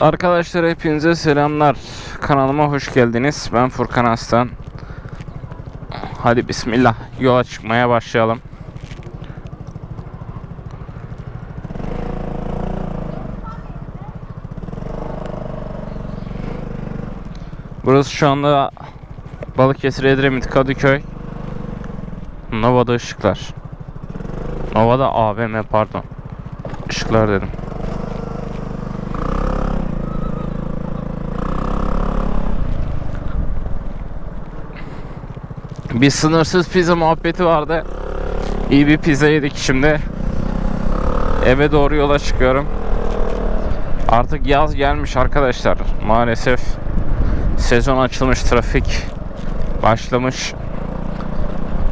Arkadaşlar hepinize selamlar. Kanalıma hoş geldiniz. Ben Furkan Aslan. Hadi bismillah yola çıkmaya başlayalım. Burası şu anda Balıkesir Edremit Kadıköy. Nova'da ışıklar. Nova'da AVM pardon. Işıklar dedim. Bir sınırsız pizza muhabbeti vardı. İyi bir pizza yedik şimdi. Eve doğru yola çıkıyorum. Artık yaz gelmiş arkadaşlar. Maalesef sezon açılmış, trafik başlamış.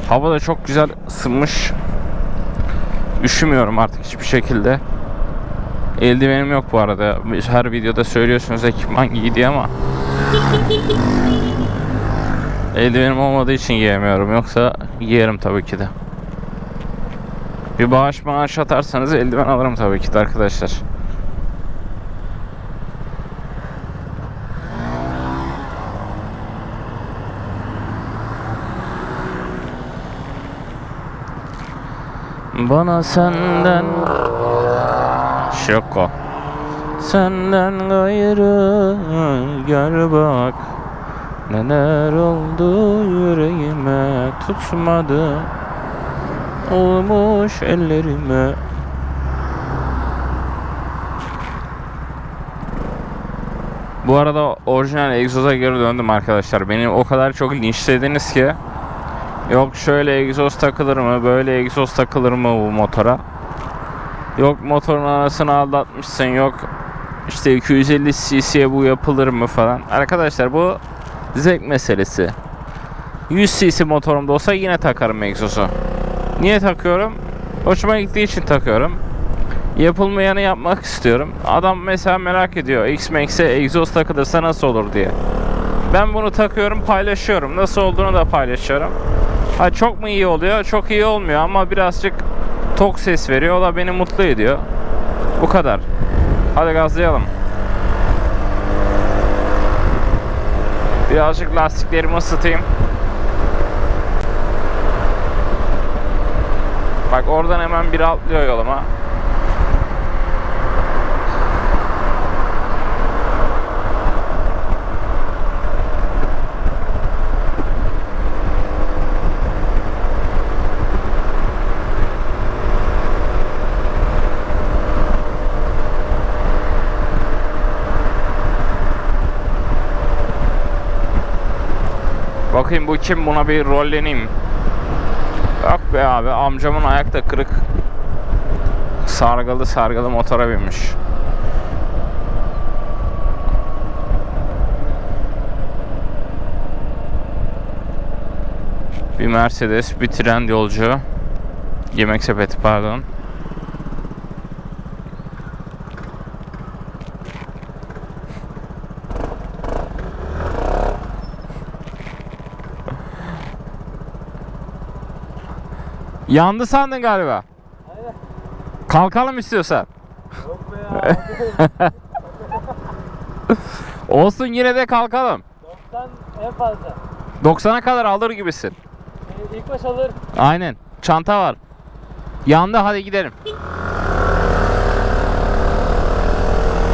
Hava da çok güzel ısınmış. Üşümüyorum artık hiçbir şekilde. Eldivenim yok bu arada. Her videoda söylüyorsunuz ekipman giy ama Eldivenim olmadığı için giyemiyorum. Yoksa giyerim tabii ki de. Bir bağış maaş atarsanız eldiven alırım tabii ki de arkadaşlar. Bana senden Şoko Senden gayrı gel bak Neler oldu yüreğime tutmadı Olmuş ellerime Bu arada orijinal egzoza geri döndüm arkadaşlar. Beni o kadar çok linçlediniz ki Yok şöyle egzoz takılır mı, böyle egzoz takılır mı bu motora? Yok motorun anasını aldatmışsın, yok işte 250 cc'ye bu yapılır mı falan. Arkadaşlar bu zevk meselesi. 100 cc motorumda olsa yine takarım egzozu. Niye takıyorum? Hoşuma gittiği için takıyorum. Yapılmayanı yapmak istiyorum. Adam mesela merak ediyor. X-Max'e egzoz takılırsa nasıl olur diye. Ben bunu takıyorum, paylaşıyorum. Nasıl olduğunu da paylaşıyorum. Ha çok mu iyi oluyor? Çok iyi olmuyor ama birazcık tok ses veriyor. O da beni mutlu ediyor. Bu kadar. Hadi gazlayalım. Birazcık lastiklerimi ısıtayım. Bak oradan hemen biri atlıyor yoluma. Bakayım bu kim buna bir rolleneyim. Yok be abi amcamın ayakta kırık. Sargalı sargalı motora binmiş. Bir Mercedes, bir tren yolcu. Yemek sepeti pardon. Yandı sandın galiba. Kalkalım istiyorsan. Yok be ya. Olsun yine de kalkalım. 90 en fazla. 90'a kadar alır gibisin. Ee, ilk baş alır. Aynen. Çanta var. Yandı hadi gidelim.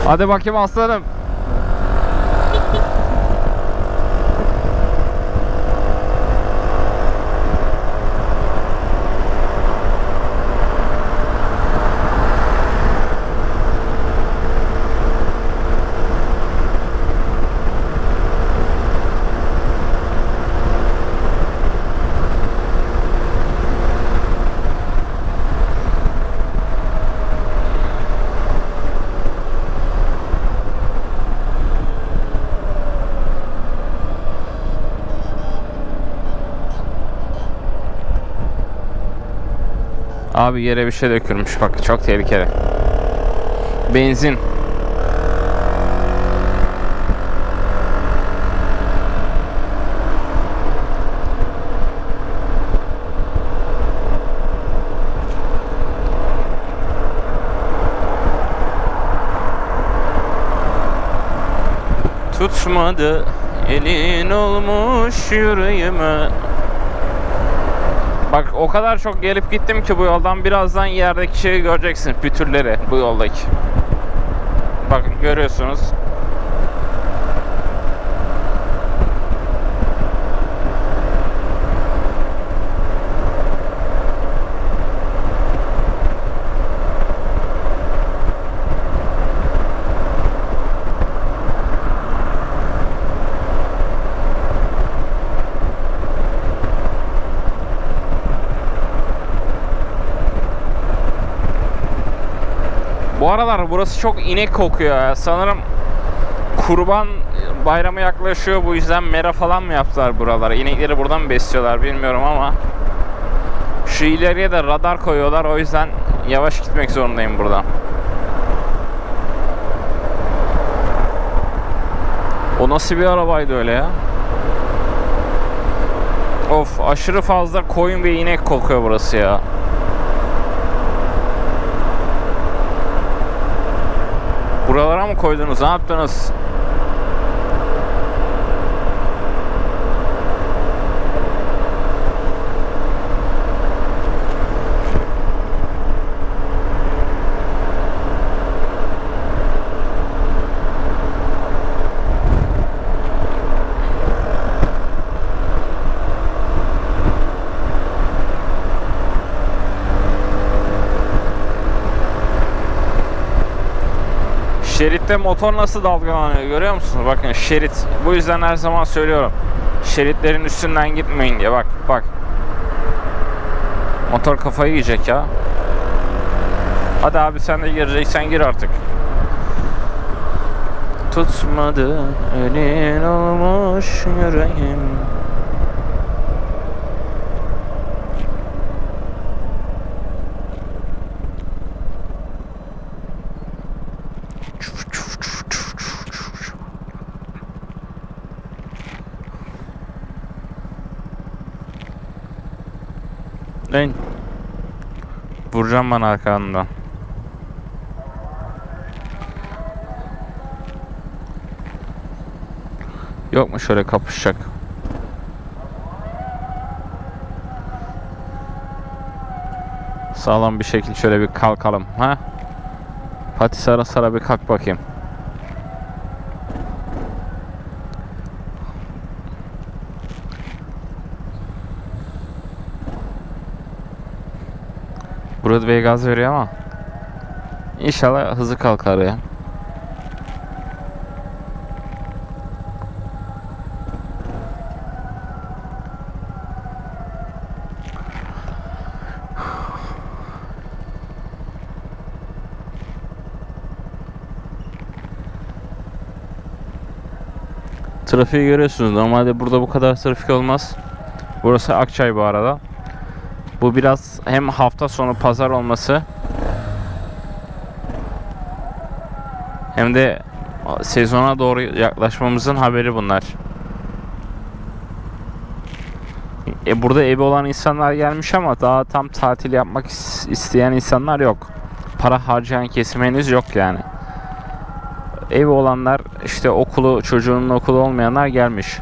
Hadi bakayım aslanım. Abi yere bir şey dökülmüş bak çok tehlikeli. Benzin. Tutmadı elin olmuş yüreğime Bak o kadar çok gelip gittim ki bu yoldan birazdan yerdeki şeyi göreceksin pütürleri bu yoldaki. Bakın görüyorsunuz aralar burası çok inek kokuyor ya. Sanırım kurban bayramı yaklaşıyor bu yüzden mera falan mı yaptılar buralara? İnekleri buradan mı besliyorlar bilmiyorum ama şu ileriye de radar koyuyorlar o yüzden yavaş gitmek zorundayım buradan. O nasıl bir arabaydı öyle ya? Of aşırı fazla koyun ve inek kokuyor burası ya. Buralara mı koydunuz? Ne yaptınız? Şeritte motor nasıl dalgalanıyor görüyor musunuz? Bakın şerit. Bu yüzden her zaman söylüyorum. Şeritlerin üstünden gitmeyin diye. Bak bak. Motor kafayı yiyecek ya. Hadi abi sen de gireceksen gir artık. Tutmadı elin olmuş yüreğim. Lan. Vuracağım bana arkandan. Yok mu şöyle kapışacak? Sağlam bir şekilde şöyle bir kalkalım. Ha? Fatih Sara Sara bir kalk bakayım. Bey gaz veriyor ama İnşallah hızı kalkar ya. Trafiği görüyorsunuz. Normalde burada bu kadar trafik olmaz. Burası Akçay bu arada. Bu biraz hem hafta sonu pazar olması hem de sezona doğru yaklaşmamızın haberi bunlar. E burada evi olan insanlar gelmiş ama daha tam tatil yapmak is- isteyen insanlar yok. Para harcayan kesim henüz yok yani. Evi olanlar işte okulu çocuğunun okulu olmayanlar gelmiş.